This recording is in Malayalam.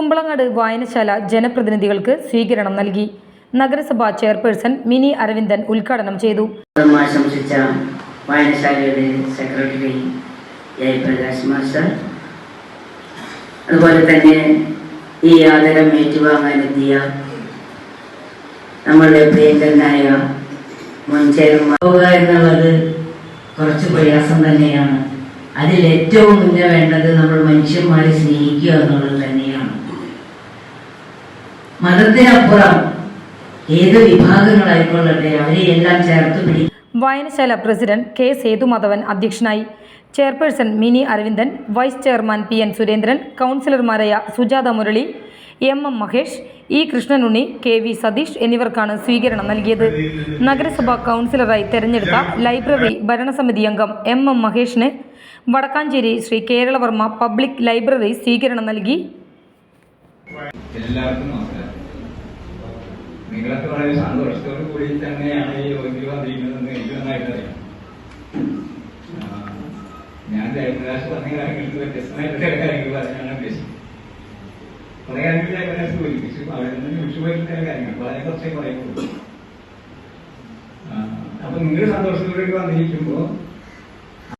കുമ്പളങ്ങാട് വായനശാല ജനപ്രതിനിധികൾക്ക് സ്വീകരണം നൽകി. നഗരസഭാ ചെയർപേഴ്സൺ മിനി അരവിന്ദൻ ഉദ്ഘാടനം ചെയ്തു. ആശംസിച്ച വായനശാലയുടെ സെക്രട്ടറി ജയപ്രകാശ് മാസ്റ്റർ അതുപോലെ തന്നെ ഈ ആദരം ഏറ്റുവാങ്ങാനെത്തിയ നമ്മളുടെ പ്രിയങ്കരനായ മുൻ ചെയർമാൻ. എന്നുള്ളത് കുറച്ച് പ്രയാസം തന്നെയാണ്. അതിൽ ഏറ്റവും മുന്നേ വേണ്ടത് നമ്മൾ മനുഷ്യന്മാരെ സ്നേഹിക്കുക എന്നുള്ളത് തന്നെയാണ് മതത്തിനപ്പുറം ഏത് വിഭാഗങ്ങളായിക്കൊള്ളട്ടെ അവരെ എല്ലാം ചേർത്ത് പിടി വായനശാല പ്രസിഡന്റ് കെ സേതുമാധവൻ അധ്യക്ഷനായി. Chairperson Mini Aravindan vice chairman P N Surendran കൗൺസിലർമാരായ Sujatha Murali M M Mahesh E Krishnanunni K V Satheesh എന്നിവർക്കാണ് സ്വീകരണം നൽകിയത്. നഗരസഭാ കൗൺസിലറായി തെരഞ്ഞെടുത്ത ലൈബ്രറി ഭരണസമിതി അംഗം എം എം മഹേഷിന് വടക്കാഞ്ചേരി ശ്രീ കേരളവർമ്മ പബ്ലിക് ലൈബ്രറി സ്വീകരണം നൽകി. എല്ലാവർക്കും നമസ്കാരം. നിങ്ങളൊക്കെ വളരെ സന്തോഷത്തോടു കൂടി തന്നെയാണ് ഈ യോഗത്തിൽ വന്നിരിക്കുന്നതെന്ന് എനിക്ക് നന്നായിട്ട് അറിയാം. ഞാൻ ജയപ്രകാശ് പറഞ്ഞ കാര്യങ്ങൾക്ക് വ്യത്യസ്തമായിട്ടുള്ള കാര്യങ്ങൾ പറയാനാണ് ഉദ്ദേശിക്കുന്നത് കുറെ കാര്യങ്ങൾ ജയപ്രകാശ് സൂചിപ്പിച്ചു അവിടെ നിന്ന് ചോദിച്ചു പോയിട്ടുള്ള കാര്യങ്ങൾ വളരെ കുറച്ചേ പറയുള്ളൂ ആ, അപ്പൊ നിങ്ങൾ സന്തോഷത്തോടെ വന്നിരിക്കുമ്പോൾ